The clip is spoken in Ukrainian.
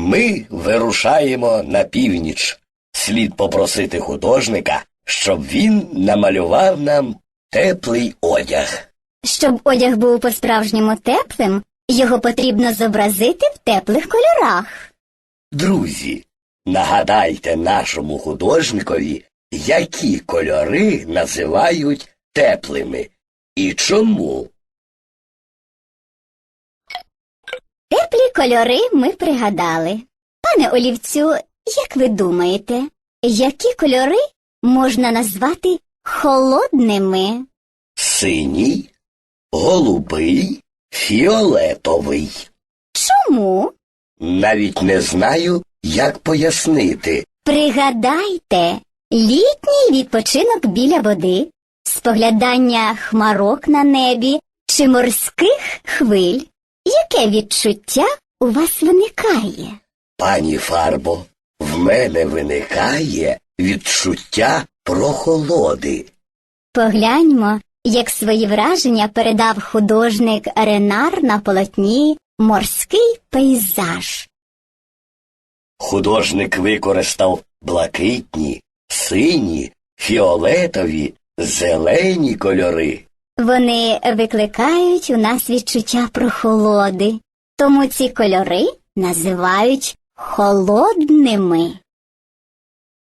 Ми вирушаємо на північ. Слід попросити художника, щоб він намалював нам теплий одяг. Щоб одяг був по-справжньому теплим, його потрібно зобразити в теплих кольорах. Друзі, нагадайте нашому художникові, які кольори називають теплими і чому. Кольори ми пригадали. Пане олівцю, як ви думаєте, які кольори можна назвати холодними? Синій, голубий, фіолетовий. Чому? Навіть не знаю, як пояснити. Пригадайте літній відпочинок біля води, споглядання хмарок на небі чи морських хвиль. Яке відчуття у вас виникає? Пані Фарбо, в мене виникає відчуття прохолоди. Погляньмо, як свої враження передав художник Ренар на полотні морський пейзаж. Художник використав блакитні, сині, фіолетові, зелені кольори. Вони викликають у нас відчуття прохолоди, тому ці кольори називають холодними.